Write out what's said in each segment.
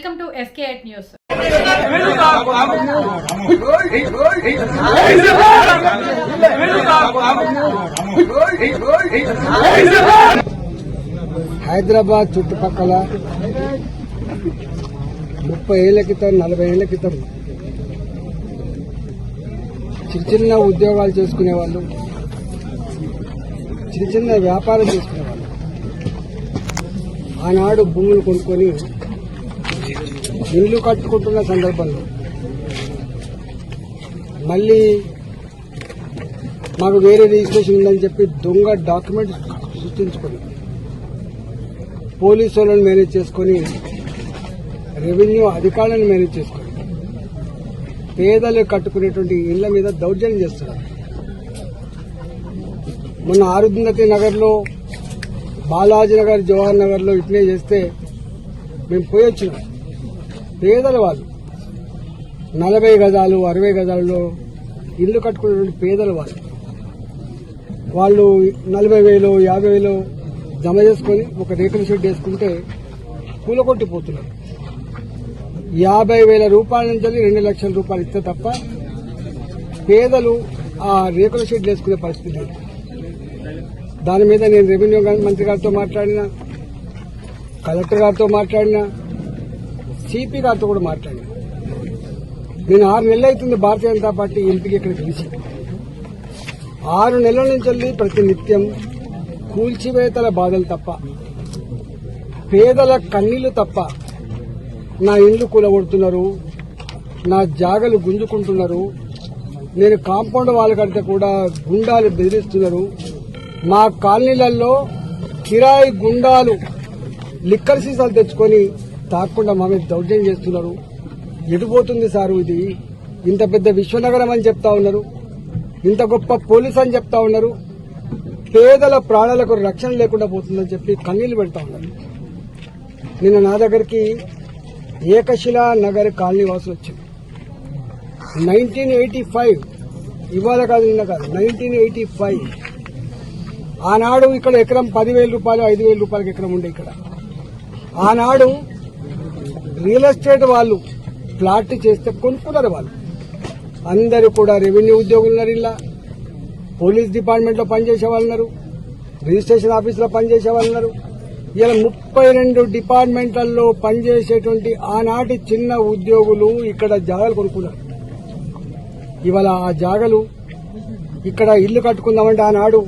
Fake news. Hyderabad చుట్టుపక్కల ముప్పై ఏళ్ళ క్రితం నలభై ఏళ్ళ క్రితం చిన్న చిన్న ఉద్యోగాలు చేసుకునే వాళ్ళు చిన్న చిన్న వ్యాపారం చేసుకునేవాళ్ళు ఆనాడు భూములు కొనుక్కొని ఇల్లు కట్టుకుంటున్న సందర్భంలో. మళ్ళీ మాకు వేరే రిజిస్ట్రేషన్ ఉందని చెప్పి దొంగ డాక్యుమెంట్ సృష్టించుకొని పోలీసు వాళ్ళని మేనేజ్ చేసుకొని రెవెన్యూ అధికారులను మేనేజ్ చేసుకొని పేదలు కట్టుకునేటువంటి ఇళ్ళ మీద దౌర్జన్యం చేస్తున్నారు. మొన్న ఆరుంధతి నగర్లో బాలాజీ నగర్ జవహర్ నగర్లో ఇట్లే చేస్తే మేము పోయి పేదల వాళ్ళు. నలభై గజాలు అరవై గజాల్లో ఇల్లు కట్టుకున్నటువంటి పేదల వాళ్ళు. వాళ్ళు నలభై వేలు యాభై వేలు జమ చేసుకొని ఒక రేకుల షెడ్ వేసుకుంటే కూలగొట్టిపోతున్నారు. యాభై వేల రూపాయల నుంచి రెండు లక్షల రూపాయలు ఇస్తే తప్ప పేదలు ఆ రేకుల షెడ్ వేసుకునే పరిస్థితి లేదు. దాని మీద నేను రెవెన్యూ మంత్రి గారితో మాట్లాడినా కలెక్టర్ గారితో మాట్లాడినా సిపి గారితో కూడా మాట్లాడాను. నేను ఆరు నెలలు అవుతుంది భారతీయ జనతా పార్టీ ఎంపీకి ఇక్కడ పిలిచి ఆరు నెలల నుంచి వెళ్ళి ప్రతి నిత్యం కూల్చివేతల బాధలు తప్ప పేదల కన్నీళ్ళు తప్ప నా ఇండ్లు కూలగొడుతున్నారు నా జాగలు గుంజుకుంటున్నారు నేను కాంపౌండ్ వాళ్ళ కడితే కూడా గుండాలు బెదిరిస్తున్నారు. మా కాలనీలలో కిరాయి గుండాలు లిక్కర్ సీసాలు తెచ్చుకొని తాకుండా మా మీద దౌర్జన్యం చేస్తున్నారు. ఎటుపోతుంది సారు ఇది? ఇంత పెద్ద విశ్వనగరం అని చెప్తా ఉన్నారు. ఇంత గొప్ప పోలీస్ అని చెప్తా ఉన్నారు. పేదల ప్రాణాలకు రక్షణ లేకుండా పోతుందని చెప్పి కన్నీళ్ళు పెడతా ఉన్నారు. నిన్న నా దగ్గరికి ఏకశిలా నగర్ కాలనీ వాసులు వచ్చింది నైన్టీన్ ఎయిటీ ఫైవ్ ఇవాళ కాదు నిన్న కాదు నైన్టీన్ ఎయిటీ ఫైవ్. ఆనాడు ఇక్కడ ఎకరం పదివేల రూపాయలు ఐదు వేల రూపాయలకి ఎకరం ఉండే ఇక్కడ. ఆనాడు రియల్ ఎస్టేట్ వాళ్ళు ప్లాట్ చేస్తే కొనుక్కున్నారు వాళ్ళు. అందరూ కూడా రెవెన్యూ ఉద్యోగులు ఉన్నారు ఇలా. పోలీస్ డిపార్ట్మెంట్లో పనిచేసే వాళ్ళు ఉన్నారు. రిజిస్ట్రేషన్ ఆఫీసులో పనిచేసే వాళ్ళు ఉన్నారు. ఇలా ముప్పై రెండు డిపార్ట్మెంట్లలో పనిచేసేటువంటి ఆనాటి చిన్న ఉద్యోగులు ఇక్కడ జాగాలు కొనుక్కున్నారు. ఇవాళ ఆ జాగలు ఇక్కడ ఇల్లు కట్టుకుందామంటే ఆనాడు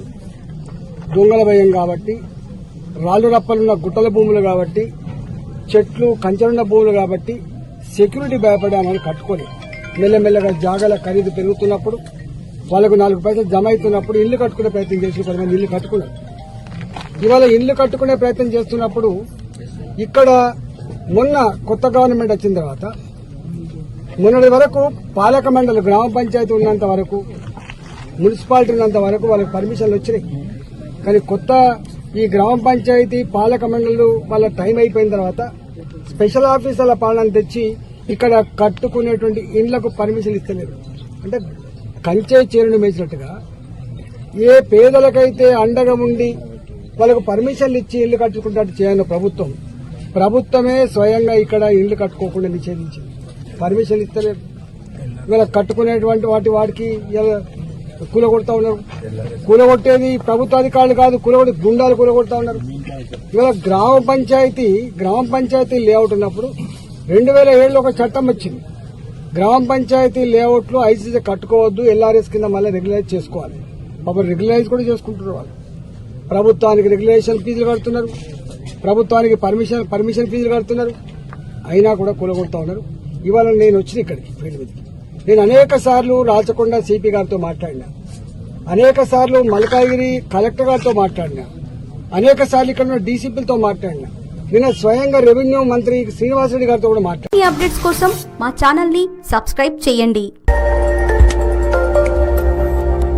దొంగల భయం కాబట్టి రాళ్ళు రప్పలున్న గుట్టల భూములు కాబట్టి చెట్లు కంచెలున్న భూములు కాబట్టి సెక్యూరిటీ భయపడి ఆనాడు కట్టుకోలేదు మెల్లమెల్లగా జాగాల ఖరీదు పెరుగుతున్నప్పుడు వాళ్ళకు నాలుగు పైసలు జమ అవుతున్నప్పుడు ఇల్లు కట్టుకునే ప్రయత్నం చేసి కొంతమంది ఇల్లు కట్టుకున్నారు. ఇవాళ ఇల్లు కట్టుకునే ప్రయత్నం చేస్తున్నప్పుడు ఇక్కడ మొన్న కొత్త గవర్నమెంట్ వచ్చిన తర్వాత మొన్నటి వరకు పాలక మండలి గ్రామ పంచాయతీ ఉన్నంత వరకు మున్సిపాలిటీ ఉన్నంత వరకు వాళ్ళకి పర్మిషన్లు వచ్చినాయి. కానీ కొత్త ఈ గ్రామ పంచాయతీ పాలక మండలి వాళ్ళ టైం అయిపోయిన తర్వాత స్పెషల్ ఆఫీసర్ల పాలన తెచ్చి ఇక్కడ కట్టుకునేటువంటి ఇండ్లకు పర్మిషన్ ఇస్తలేరు అంటే కంచే చేరును మేసినట్టుగా ఏ పేదలకైతే అండగా ఉండి వాళ్ళకు పర్మిషన్లు ఇచ్చి ఇల్లు కట్టుకుంటాడు చేయను ప్రభుత్వం ప్రభుత్వమే స్వయంగా ఇక్కడ ఇల్లు కట్టుకోకుండా నిషేధించింది. పర్మిషన్ ఇస్తలేదు. ఇవాళ కట్టుకునేటువంటి వాటి వాటికి కూలగొడతా ఉన్నారు. కూలగొట్టేది ప్రభుత్వ అధికారులు కాదు కూలగొట్టి గుండాలు కూలగొడతా ఉన్నారు. ఇవాళ గ్రామ పంచాయతీ గ్రామ పంచాయతీ లేఅవుట్ ఉన్నప్పుడు రెండు వేల ఏడులో ఒక చట్టం వచ్చింది. గ్రామ పంచాయతీ లేఅవుట్లు ఐసీసీ కట్టుకోవద్దు ఎల్ఆర్ఎస్ కింద మళ్ళీ రెగ్యులైజ్ చేసుకోవాలి. పాపం రెగ్యులైజ్ కూడా చేసుకుంటున్నారు వాళ్ళు. ప్రభుత్వానికి రెగ్యులేషన్ ఫీజులు కడుతున్నారు. ప్రభుత్వానికి పర్మిషన్ పర్మిషన్ ఫీజులు కడుతున్నారు. అయినా కూడా కూలగొడుతూ ఉన్నారు. ఇవాళ నేను వచ్చిన ఇక్కడికి ఫీల్డ్ మీదకి. నేను అనేక సార్లు రాచకొండ సిపి గారితో మాట్లాడినా. అనేక సార్లు మల్కాగిరి కలెక్టర్ గారితో మాట్లాడినా. అనేక సార్లు ఇక్కడ ఉన్న డీసీపీలతో మాట్లాడినా. నిన్న స్వయంగా రెవెన్యూ మంత్రి శ్రీనివాసరెడ్డి గారితో కూడా మాట్లాడినా. ఈ అప్డేట్స్ కోసం మా ఛానల్ని సబ్స్క్రైబ్ చేయండి.